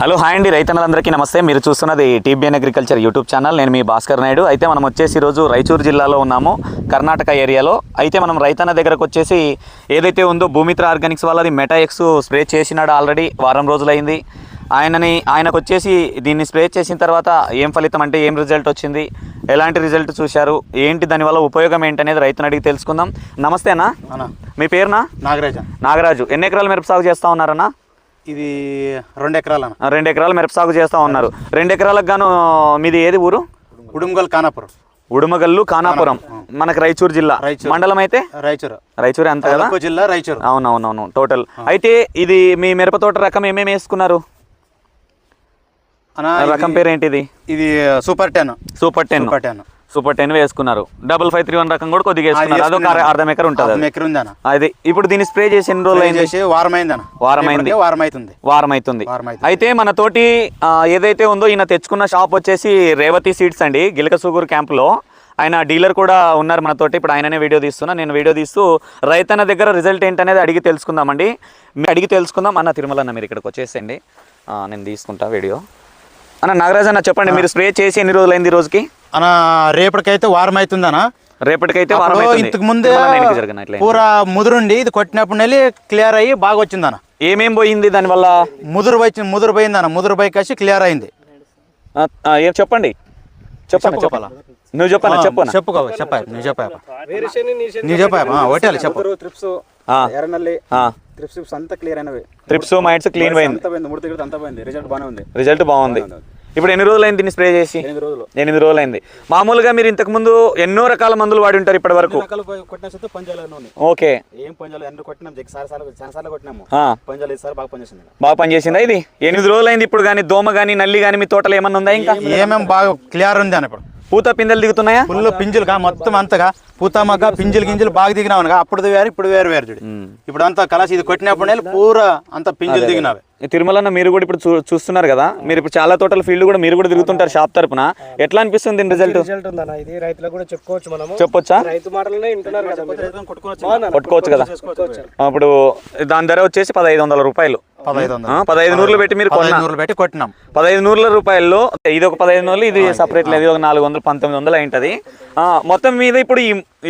Hello hi అండి. రైతన్నలందరికీ నమస్తే. మీరు చూస్తున్నది టీబీఎన్ అగ్రికల్చర్ యూట్యూబ్ ఛానల్. నేను మీ భాస్కర్ నాయుడు. అయితే మనం వచ్చేసి ఈరోజు రాయచూరు జిల్లాలో ఉన్నాము కర్ణాటక ఏరియాలో. అయితే మనం రైతన్న దగ్గరకు వచ్చేసి ఏదైతే ఉందో భూమిత్ర ఆర్గానిక్స్ వాళ్ళది మెటాఎక్స్ స్ప్రే చేసినాడు ఆల్రెడీ వారం రోజులైంది. ఆయనని ఆయనకు వచ్చేసి దీన్ని స్ప్రే చేసిన తర్వాత ఏం ఫలితం అంటే ఏం రిజల్ట్ వచ్చింది ఎలాంటి రిజల్ట్ చూశారు ఏంటి దానివల్ల ఉపయోగం ఏంటనేది రైతుని అడిగి తెలుసుకుందాం. నమస్తే అన్న. అన్న. మీ పేరునా? నాగరాజ నాగరాజు. ఎన్ని ఎకరాలు మిరప సాగు చేస్తా ఉన్నారన్నా? ఇది రెండు ఎకరాలు రెండు ఎకరాలు మిరప సాగు చేస్తా ఉన్నారు. రెండు ఎకరాలకు గాను మీది ఏది ఊరు? ఉడుమగల్ కానాపురం. ఉడుమగల్లు ఖానాపురం మనకి రాయచూరు జిల్లా. మండలం అయితే? రాయచూరు. రాయచూరు అంత కదా? జిల్లా రాయచూరు. అవునవునవును టోటల్. అయితే ఇది మీ మిరప తోట రకం ఏమేమి వేసుకున్నారు? రకం పేరు ఏంటిది ఇది super ten. Super ten. Super ten. Super ten వేసుకున్నారు. డబుల్ ఫైవ్ త్రీ వన్ రకం కూడా కొద్దిగా వేసుకున్నారు. అదొక అర- అర్ధం ఎకర్ ఉంటుంది. ఎకరం అది ఇప్పుడు దీన్ని స్ప్రే చేసి ఎన్ని రోజులు చేసి వారం వారం అయింది. వారం అవుతుంది వారం అవుతుంది. అయితే మన తోటి ఏదైతే ఉందో ఈయన తెచ్చుకున్న షాప్ వచ్చేసి రేవతి సీడ్స్ అండి గిలకసూగూరు క్యాంప్లో ఆయన డీలర్ కూడా ఉన్నారు మనతోటి ఇప్పుడు ఆయననే వీడియో తీస్తున్నా. నేను వీడియో తీస్తూ రైతన్న దగ్గర రిజల్ట్ ఏంటనేది అడిగి తెలుసుకుందామండి. మీరు అడిగి తెలుసుకుందాం. అన్న తిరుమల అన్న మీరు ఇక్కడికి వచ్చేసేయండి. నేను తీసుకుంటా వీడియో. అన్న నాగరాజ్ అన్న చెప్పండి మీరు స్ప్రే చేసి ఎన్ని రోజులైంది ఈ రోజుకి? అన్న రేపటికైతే వారం అవుతుంది అన్న రేపటికైతే వారం. ఇంతకు ముందే. పూర ముదురుండి ఇది కొట్టినప్పుడు నెల్లి క్లియర్ అయ్యి బాగా వచ్చింది అన్న ఏమేం పోయింది దానివల్ల? ముదురు పోయి ముదురు పోయింది అన్న ముదురు పోయి కాసి క్లియర్ అయింది. ఏం చెప్పండి? చెప్పండి చెప్పాలా? నువ్వు చెప్పాలా చెప్పు చెప్పుకో చెప్పా నువ్వు చెప్పా నువ్వు చెప్పా ఒకటే చెప్పు. ట్రిప్స్ ఆ. ఎర్రనల్లి ఆ. ట్రిప్స్ అంతా క్లియర్ అయినవి. ట్రిప్స్ మైండ్స్ క్లీన్ పోయింది. అంతా పోయింది మూడు దగ్గర అంతా పోయింది. రిజల్ట్ బాగానే ఉంది. రిజల్ట్ బాగుంది. ఇప్పుడు ఎన్ని రోజులైంది దీన్ని స్ప్రే చేసి? ఎనిమిది రోజులు. ఎనిమిది రోజులైంది. మామూలుగా మీరు ఇంతకు ముందు ఎన్నో రకాల మందులు వాడి ఉంటారు ఇప్పటి వరకు? ఓకే. ఏం పంజాలు? ఎన్ని కొట్టినాం? జగ్గి సార్ సార్లు చాలా సార్లు కొట్టినాము. ఆ, పంజాలు ఈసారి బాగా పనిచేసింది బాగా పనిచేసిందా ఇది? ఎనిమిది రోజులైంది ఇప్పుడు కానీ దోమ కానీ నల్లి కానీ మీ తోటలో ఏమన్నా ఉందా ఇంకా? ఏమేం బాగా క్లియర్ ఉంది అన్న ఇప్పుడు. పూత పిందెలు దిగుతున్నాయా? ఫుల్ పింజులుగా మొత్తం అంతగా. పూతమ్మగా పింజులు గింజలు బాగా దిగినావుగా అప్పుడు వేరు ఇప్పుడు వేరు వేరు చూడు. ఇప్పుడు అంతా కలాసి ఇది కొట్టినప్పుడు పూర అంత పింజులు దిగినవి. ఈ తిరుమలన్న మీరు కూడా ఇప్పుడు చూ- చూస్తున్నారు కదా? మీరు ఇప్పుడు చాలా తోటల ఫీల్డ్ కూడా మీరు కూడా తిరుగుతుంటారు షాప్ తరపున. ఎట్లా అనిపిస్తుంది దీని రిజల్ట్ రిజల్ట్ ఉందన్న ఇది రైతులకు కూడా చెప్పుకోవచ్చు మనము. చెప్పొచ్చా? రైతు మాటలనే వింటున్నారు కదా మీరు. కొట్టుకోవచ్చు కదా? అప్పుడు దాని ధర వచ్చేసి పదహైదు వందల రూపాయలు. పదహైదు నూర్లు పెట్టి మీరు నూరులు పెట్టి కొట్టినాం. పదహైదు నూర్ల రూపాయల్లో ఇది ఒక పదహైదు నూర్లు ఇది సపరేట్ లేదు ఒక నాలుగు వందలు పంతొమ్మిది వందలు అయింటది. మొత్తం మీద ఇప్పుడు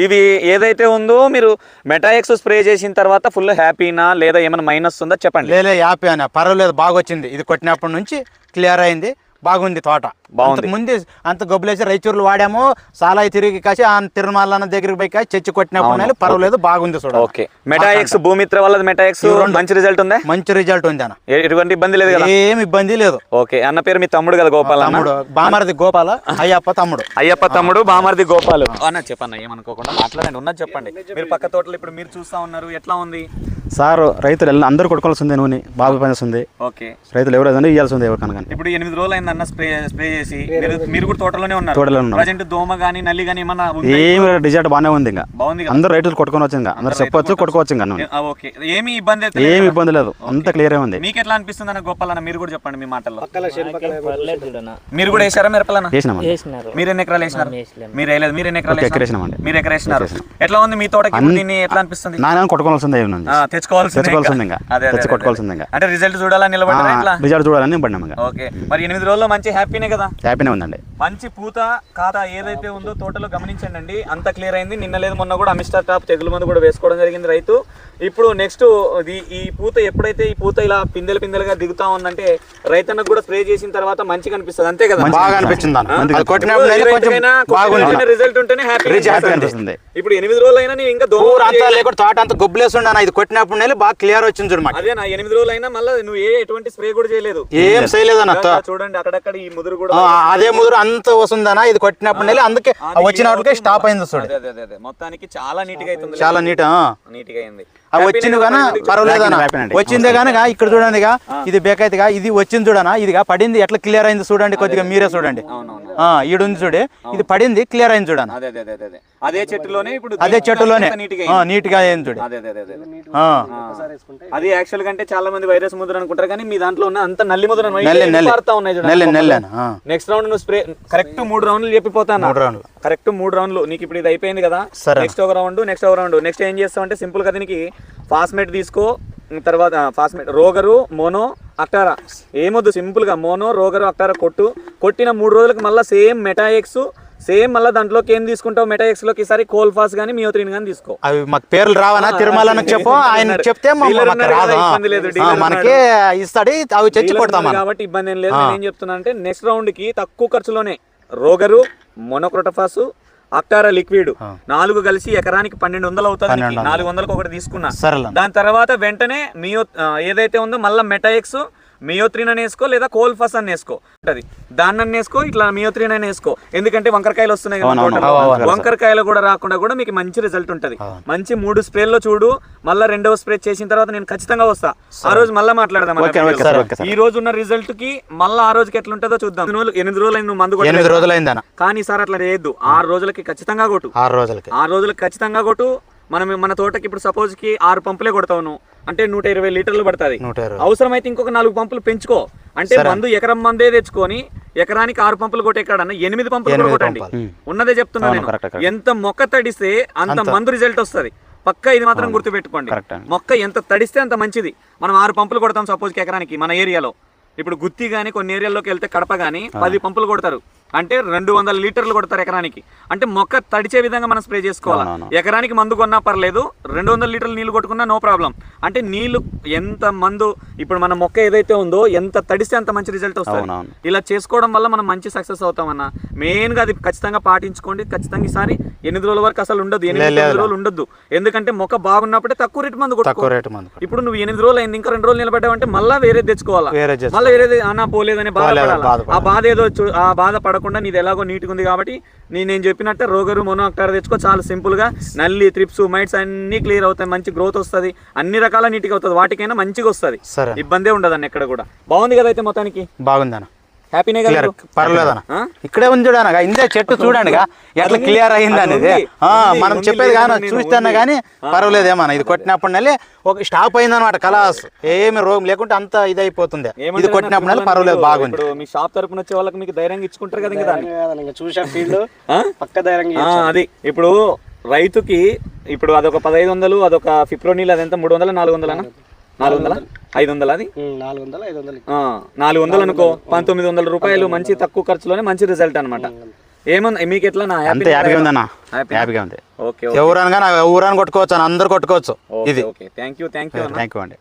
ఇవి ఏదైతే ఉందో మీరు మెటాఎక్స్ స్ప్రే చేసిన తర్వాత ఫుల్ హ్యాపీనా లేదా ఏమైనా మైనస్ ఉందా? చెప్పండి. లేలే యాపీ అని పర్వాలేదు బాగా వచ్చింది ఇది కొట్టినప్పటి నుంచి క్లియర్ అయింది. బాగుంది తోట. బాగుంది. ముందు అంత గొబ్బులేసి రైచూర్లు వాడాము సాలాయి తిరిగి కాసి ఆ తిరుమల దగ్గరికి పోయి కాసి చచ్చి కొట్టినప్పుడు పర్వాలేదు బాగుంది చూడ. ఓకే. మెటాఎక్స్ భూమిత్ర వాళ్ళది మెటాఎక్స్ మంచి రిజల్ట్ ఉందా? మంచి రిజల్ట్ ఉంది అన్న. ఎటువంటి ఇబ్బంది లేదు కదా? ఏం ఇబ్బంది లేదు. ఓకే. అన్న పేరు మీ తమ్ముడు కదా గోపాల్ అన్న? తమ్ముడు. బామరది గోపాల అయ్యప్ప తమ్ముడు. అయ్యప్ప తమ్ముడు బామర్ది గోపాలు. అన్న చెప్పన్న ఏమనుకోకుండా మాట్లాడండి ఉన్నది చెప్పండి. మీరు పక్క తోటలు ఇప్పుడు మీరు చూస్తా ఉన్నారు ఎట్లా ఉంది? సార్ రైతులు ఎల్ల- అందరూ కొట్టుకోవాల్సిందే నూనె బాగా పనిచేస్తుంది. ఓకే. రైతులు ఎవరైనా ఇవ్వాల్సిందే ఎవరికైనా ఇప్పుడు ఎనిమిది రోజులు అయింది అన్న స్ప్రే స్ప్రే చేసి. మీరు కూడా తోటలోనే ఉన్నారు. తోటలో ఉన్నాం. ప్రజెంట్ దోమ గానీ నల్లి గానీ ఏమన్నా ఉందా? ఏం రిజల్ట్ బాగానే ఉంది ఇంకా. బాగుంది కదా? అందరూ రైతులు కొట్టుకొని వచ్చు ఇంకా. అందరు చెప్పొచ్చు కొట్టుకోవచ్చు ఇంకా ఓకే. ఏమి ఇబ్బంది అయితే ఏం లేదు. ఇబ్బంది లేదు. అంత క్లియర్ ఉంది. మీకు ఎట్లా అనిపిస్తుంది అన్న గోపాల్ అన్న మీరు కూడా చెప్పండి మీ మాటల్లో. పక్కల చేను పక్కల మీరు కూడా వేసారా మిరపలన్న చేసినామండి మీరు ఎన్ని ఎకరాలు వేసినారు? మీరు వేయలేదు. మీరు ఎన్ని ఎకరాలు వేసినారు? వేసినామండి. మీరు ఎకర వేసినారు. ఎట్లా ఉంది మీ తోటకి? ఎట్లా అనిపిస్తుంది? నాన్న కొట్టుకోవాల్సిందే తెచ్చుకోవాల్సిందే తెచ్చుకోవాల్సిందే ఇంకా. అదే, అదే, తెచ్చి అదే, కొట్టుకోవాల్సిందే అదే. ఇంకా. అంటే రిజల్ట్ చూడాలని నిలబడ్డారా ఎట్లా రిజల్ట్ చూడాలని పడినాం ఇంకా. ఓకే. మరి ఎనిమిది రోజుల్లో మంచి హ్యాపీనే కదా? హ్యాపీనే ఉందండి. మంచి పూత ఖాతా ఏదైతే ఉందో తోటలో గమనించండి అండి. అంత క్లియర్ అయింది. నిన్న లేదు మొన్న కూడా అమిస్టర్ టాప్ తెగులు మందు కూడా వేసుకోవడం జరిగింది రైతు. ఇప్పుడు నెక్స్ట్ ఈ పూత ఎప్పుడైతే ఈ పూత ఇలా పిందెలు పిందెలుగా దిగుతా ఉందంటే రైతన్నకు కూడా స్ప్రే చేసిన తర్వాత మంచిగా అనిపిస్తుంది. అంతే కదా? బాగా అనిపించింది రిజల్ట్ ఉంటేనే హ్యాపీ ఇప్పుడు ఎనిమిది రోజులు అయినా ఇంకా లేకుండా తోట అంతా గొబ్బులేసి ఉండే ఇది కొట్టినప్పుడు నెల బాగా క్లియర్ వచ్చింది చూడు మాకు. అదే నా ఎనిమిది రోజులు అయినా మళ్ళీ నువ్వు ఏ ఎటువంటి స్ప్రే కూడా చేయలేదు. ఏం చేయలేదన్న ఇంకా చూడండి అక్కడక్కడ ఈ ముదురు కూడా అదే ముదురు అంత వస్తుందన్న ఇది కొట్టినప్పుడు నెల అందుకే వచ్చిన స్టాప్ అయింది చూడు. అదే అదే అదే అదే. మొత్తానికి చాలా నీట్గా అవుతుంది. చాలా నీట్. నీట్గా అయింది. ఆ వచ్చింది కానీ పర్వాలేదన్న హ్యాపీనండి. వచ్చిందే కనుక ఇక్కడ చూడండిగా ఇది బేకైతేగా ఇది వచ్చింది చూడనా? ఇదిగా పడింది ఎట్లా క్లియర్ అయింది చూడండి కొద్దిగా మీరే చూడండి. ఆ ఈడుంది చూడు. ఇది పడింది క్లియర్ అయింది చూడనా? అదే అదే అదే అదే అదే. అదే చెట్టులోనే ఇప్పుడు అదే చెట్టులోనే. నీట్గా అయింది. చూడు. అదే యాక్చువల్గా అంటే చాలా మంది వైరస్ ముద్ర అనుకుంటారు కానీ మీ దాంట్లో ఉన్న అంత నల్లి ముద్ర నల్లి, నల్లి. పారుతా ఉన్నాయి చూడండి నెల్లి నెల్లేనా ఆ. నెక్స్ట్ రౌండ్ నువ్వు స్ప్రే కరెక్ట్ మూడు రౌండ్లు చెప్పిపోతాను మూడు రౌండ్లు. కరెక్ట్ మూడు రౌండ్లు నీకు ఇప్పుడు ఇది అయిపోయింది కదా. నెక్స్ట్ ఒక రౌండ్ నెక్స్ట్ ఒక రౌండ్ నెక్స్ట్ ఏం చేస్తావు అంటే సింపుల్గా దీనికి ఫాస్మేట్ తీసుకో తర్వాత ఫాస్మేట్ రోగరు మోనో అక్టారా. ఏమొద్దు సింపుల్గా మోనో రోగరు అక్టారా కొట్టు. కొట్టిన మూడు రోజులకు మళ్ళీ సేమ్ మెటాఎక్స్ సేమ్ మళ్ళీ దాంట్లోకి ఏం తీసుకుంటావు? మెటాఎక్స్లోకి ఈసారి కోల్ఫాస్ కానీ మియోత్రిన్ కానీ తీసుకో. అవి మాకు పేర్లు రావనా? తిరుమలను చెప్పు. ఆయన చెప్తే ఇబ్బంది లేదు, మనకి ఇస్తాడు అవి డీలర్ కొడతాం. కాబట్టి ఇబ్బంది ఏం లేదు. నేను ఏం చెప్తున్నా అంటే నెక్స్ట్ రౌండ్కి తక్కువ ఖర్చులోనే రోగరు మొనోక్రోటోఫాస్ అక్టారా లిక్విడ్ నాలుగు కలిసి ఎకరానికి పన్నెండు వందలు అవుతుంది. నాలుగు వందలకు ఒకటి తీసుకున్నా. దాని తర్వాత వెంటనే మియో ఏదైతే ఉందో మళ్ళీ మెటాఎక్స్ మియోత్రిన్ అని వేసుకో లేదా కోల్ఫస్ అని వేసుకో. ఉంటది. దాన్ని అని వేసుకో ఇట్లా మియోత్రిన్ అని వేసుకో. ఎందుకంటే వంకరకాయలు వస్తున్నాయి. వంకరకాయలు కూడా రాకుండా కూడా మీకు మంచి రిజల్ట్ ఉంటది. మంచి మూడు స్ప్రేల్లో చూడు మళ్ళీ రెండవ స్ప్రే చేసిన తర్వాత నేను ఖచ్చితంగా వస్తా. ఆ రోజు మళ్ళీ మాట్లాడదాం. ఈ రోజు ఉన్న రిజల్ట్కి మళ్ళీ ఆ రోజుకి ఎట్లా ఉంటుందో చూద్దాం ఎనిమిది రోజులు నువ్వు మందు. ఎనిమిది రోజులైందన్న కానీ సార్ అట్లా చేయొద్దు. ఆరు రోజులకి ఖచ్చితంగా కొట్టు. ఆరు రోజులకి. ఆరు రోజులకు ఖచ్చితంగా కొట్టు. మనం మన తోటకి ఇప్పుడు సపోజ్కి ఆరు పంపులే కొడతావు నువ్వు అంటే నూట ఇరవై లీటర్లు పడుతుంది. అవసరమైతే ఇంకొక నాలుగు పంపులు పెంచుకో. అంటే మందు ఎకరం మందే తెచ్చుకొని ఎకరానికి ఆరు పంపులు కొట్టే కాడన్న ఎనిమిది పంపులు కొట్టండి. ఉన్నదే చెప్తున్నా నేను. ఎంత మొక్క తడిస్తే అంత మందు రిజల్ట్ వస్తది. పక్క ఇది మాత్రం గుర్తుపెట్టుకోండి. Correct అండి. మొక్క ఎంత తడిస్తే అంత మంచిది. మనం ఆరు పంపులు కొడతాం సపోజ్ ఎకరానికి మన ఏరియాలో. ఇప్పుడు గుత్తి కానీ కొన్ని ఏరియాల్లోకి వెళ్తే కడప కానీ పది పంపులు కొడతారు. అంటే రెండు వందల లీటర్లు కొడతారు ఎకరానికి. అంటే మొక్క తడిచే విధంగా మనం స్ప్రే చేసుకోవాలి. ఎకరానికి మందు కొన్నా పర్లేదు రెండు వందల లీటర్లు నీళ్ళు కొట్టుకున్నా నో ప్రాబ్లం. అంటే నీళ్ళు ఎంత మందు ఇప్పుడు మన మొక్క ఏదైతే ఉందో ఎంత తడిస్తే అంత మంచి రిజల్ట్ వస్తుంది. ఇలా చేసుకోవడం వల్ల మనం మంచి సక్సెస్ అవుతాం అన్న మెయిన్గా అది ఖచ్చితంగా పాటించుకోండి. ఖచ్చితంగా ఈసారి ఎనిమిది రోజుల వరకు అసలు ఉండదు ఎనిమిది రోజులు ఉండదు ఎందుకంటే మొక్క బాగున్నప్పుడే తక్కువ రేటు మందు కొట్టుకో. తక్కువ రేటు మంది ఇప్పుడు నువ్వు ఎనిమిది రోజులు అయింది ఇంకా రెండు రోజులు నిలబడ్డావంటే మళ్ళీ వేరే తెచ్చుకోవాలా? వేరే. మళ్ళీ వేరేది అన్నా పోలేదని బాధపడాలి. ఆ బాధ ఏదో ఆ బాధ పడకుండా నీది ఎలాగో నీట్గా ఉంది కాబట్టి నీ నేను చెప్పినట్టే రోగరు మొనో అక్టార్ తెచ్చుకో చాలా సింపుల్గా నల్లి త్రిప్స్ మైట్స్ అన్ని క్లియర్ అవుతాయి. మంచి గ్రోత్ వస్తుంది. అన్ని రకాల నీట్గా అవుతుంది. వాటికైనా మంచిగా వస్తుంది. సరే. ఇబ్బందే ఉండదు అన్న ఎక్కడ కూడా. బాగుంది కదా అయితే మొత్తానికి? బాగుందన్న హ్యాపీనే కదా? పర్లేదన్న? ఇక్కడే ఉంది చూడనగా ఇందే చెట్టు చూడండిగా. ఎట్లా. క్లియర్ అయింది అనేది. మనం చెప్పేది కానీ చూస్తాను ఉంది. కానీ పర్వాలేదు ఏమన్నా ఇది కొట్టినప్పుడు నెలే ఒక స్టాప్ అయిందన్నమాట కలాస్ ఏమి రోగం లేకుంటే అంత ఇది అయిపోతుంది ఇది కొట్టినప్పుడు పర్వాలేదు బాగుంది. మీ షాప్ తరపున వచ్చే వాళ్ళకి మీకు ధైర్యంగా ఇచ్చుకుంటారు కదా ఇంకా చూసా ఫీల్డ్? పక్క ధైర్యంగా ఆ, అది. ఇప్పుడు రైతుకి ఇప్పుడు అదొక పదహైదు వందలు అదొక ఫిప్రోనీల్ అదెంత మూడు వందల నాలుగు వందలనా నాలుగు వందల? ఐదు వందల అది? నాలుగు వందలు ఐదు వందలు ఆ, నాలుగు వందలు అనుకో పంతొమ్మిది వందల రూపాయలు మంచి తక్కువ ఖర్చులోనే మంచి రిజల్ట్ అనమాట ఏముంది మీకు ఎట్లా అంతే హ్యాపీగా ఉందన్న? హ్యాపీగా ఉంది? ఓకే ఎవరనగా ఊరని కొట్టుకోవచ్చు అని అందరు కొట్టుకోవచ్చు. ఇది. Okay thank you thank you thank you అండి.